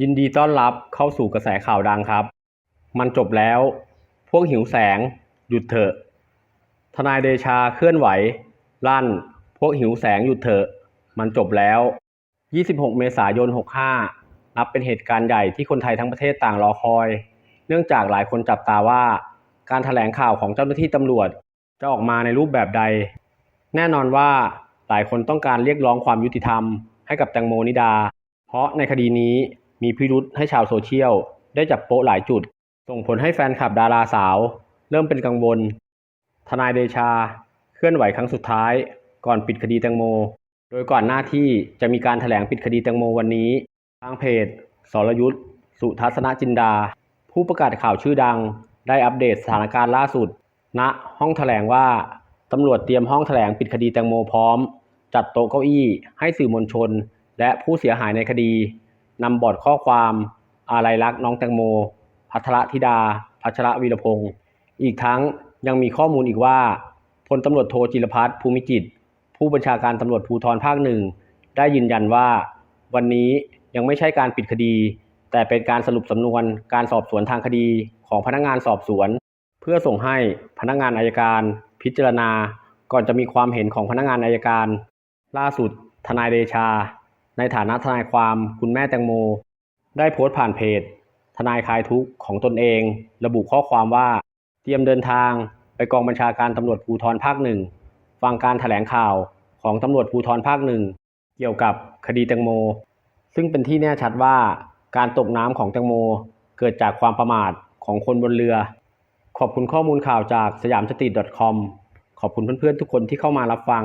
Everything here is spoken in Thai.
ยินดีต้อนรับเข้าสู่กระแสข่าวดังครับ มันจบแล้ว พวกหิวแสง หยุดเถอะ ทนายเดชาเคลื่อนไหว ลั่น พวกหิวแสงหยุดเถอะ มันจบแล้ว 26 เมษายน 65 นับเป็นเหตุการณ์ใหญ่ที่คนไทยทั้งประเทศต่างรอคอย เนื่องจากหลายคนจับตาว่า การแถลงข่าวของเจ้าหน้าที่ตำรวจ จะออกมาในรูปแบบใด แน่นอนว่าหลายคนต้องการเรียกร้องความยุติธรรมให้กับแตงโมนิดา เพราะในคดีนี้ มีพิรุษให้ชาวโซเชียล ได้จับโป๊ะหลายจุด ส่งผลให้แฟนคลับดาราสาว เริ่มเป็นกังวล ทนายเดชา เคลื่อนไหวครั้งสุดท้าย ก่อนปิดคดีแตงโม โดยก่อนหน้าที่จะมีการถแถลงปิดคดีแตงโมวันนี้ ทางเพจสรยุทธสุทัศนจินดา ผู้ประกาศข่าวชื่อดัง ได้อัปเดตสถานการณ์ล่าสุดณห้องแถลงว่าตำรวจเตรียมห้องแถลงปิดคดีแตงโมพร้อม จัดโต๊ะเก้าอี้ให้สื่อมวลชน และผู้เสียหายในคดี นำบอร์ดข้อความอาลัยรักน้องแตงโม พัทรธิดา พัชรวีรพงศ์อีกทั้งยังมีข้อมูลอีกว่าพลตำรวจโทจิรพัฒน์ภูมิจิต ผู้บัญชาการตำรวจภูธรภาคหนึ่งได้ยืนยันว่า วันนี้ยังไม่ใช่การปิดคดี แต่เป็นการสรุปสำนวนการสอบสวนทางคดีของพนักงานสอบสวน เพื่อส่งให้พนักงานอายการ พิจารณา ก่อนจะมีความเห็นของพนักงานอายการ ล่าสุดทนายเดชา ในฐานะทนายความคุณแม่แตงโม ได้โพสต์ผ่านเพจ ทนายคลายทุกข์ของตนเอง ระบุข้อความว่า เตรียมเดินทาง ไปกองบัญชาการตำรวจภูธรภาคหนึ่งฟังการถแถลงข่าวของตำรวจภูธรภาคหนึ่งเกี่ยวกับคดีแตงโม ซึ่งเป็นที่แน่ชัดว่าการตกน้ำของแตงโม เกิดจากความประมาทของคนบนเรือ ขอบคุณข้อมูลข่าวจากสยามสตรีท .com ขอบคุณเพื่อนๆทุกคนที่เข้ามารับฟัง